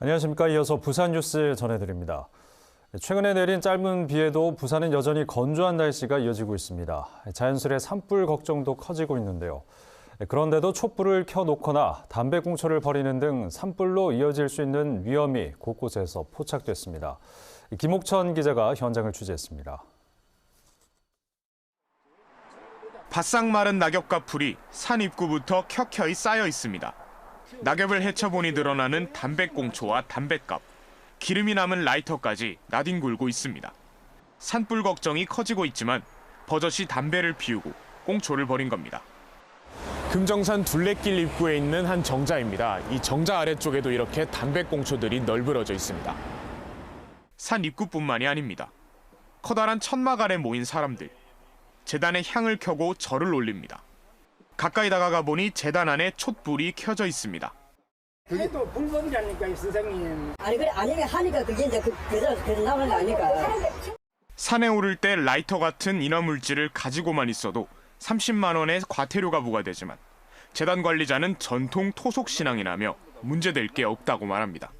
안녕하십니까. 이어서 부산 뉴스 전해드립니다. 최근에 내린 짧은 비에도 부산은 여전히 건조한 날씨가 이어지고 있습니다. 자연스레 산불 걱정도 커지고 있는데요. 그런데도 촛불을 켜놓거나 담배꽁초를 버리는 등 산불로 이어질 수 있는 위험이 곳곳에서 포착됐습니다. 김옥천 기자가 현장을 취재했습니다. 바싹 마른 낙엽과 풀이 산 입구부터 켜켜이 쌓여 있습니다. 낙엽을 헤쳐보니 드러나는 담배꽁초와 담뱃갑, 기름이 남은 라이터까지 나뒹굴고 있습니다. 산불 걱정이 커지고 있지만 버젓이 담배를 피우고 꽁초를 버린 겁니다. 금정산 둘레길 입구에 있는 한 정자입니다. 이 정자 아래쪽에도 이렇게 담배꽁초들이 널브러져 있습니다. 산 입구뿐만이 아닙니다. 커다란 천막 아래 모인 사람들. 재단에 향을 켜고 절을 올립니다. 가까이 다가가 보니 재단 안에 촛불이 켜져 있습니다. 그게 또 불법이라니까요, 선생님. 아니 그래 아니면 하니까 그게 이제 그 그대로 그대로 나오는 거 아니까. 산에 오를 때 라이터 같은 인화 물질을 가지고만 있어도 30만 원의 과태료가 부과되지만 재단 관리자는 전통 토속 신앙이라며 문제될 게 없다고 말합니다.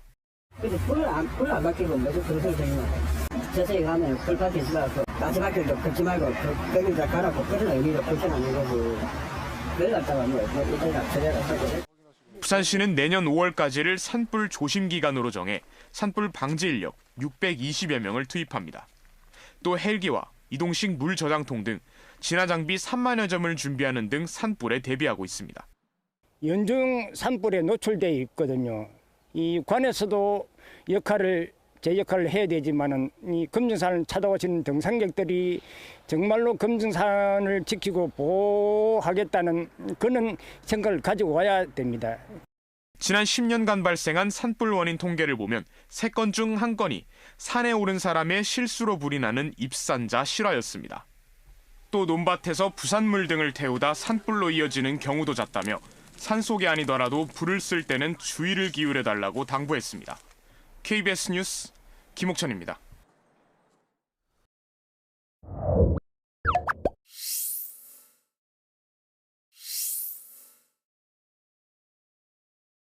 근데 불을 안 불을 안 밝히고 무슨 그런 생각이 저쪽에 가면 불 밝히지 말고 마지막에도 걷지 말고 그 거기다 가라고 그런 의미로 저래가 하고. 부산시는 내년 5월까지를 산불 조심 기간으로 정해 산불 방지 인력 620여 명을 투입합니다. 또 헬기와 이동식 물 저장통 등 진화 장비 3만여 점을 준비하는 등 산불에 대비하고 있습니다. 연중 산불에 노출돼 있거든요. 이 관에서도 역할을 제 역할을 해야 되지만은 이 금정산을 찾아오시는 등산객들이 정말로 금정산을 지키고 보호하겠다는 그런 생각을 가지고 와야 됩니다. 지난 10년간 발생한 산불 원인 통계를 보면 3건 중 1건이 산에 오른 사람의 실수로 불이 나는 입산자 실화였습니다. 또 논밭에서 부산물 등을 태우다 산불로 이어지는 경우도 잦다며 산속이 아니더라도 불을 쓸 때는 주의를 기울여 달라고 당부했습니다. KBS 뉴스 김옥천입니다.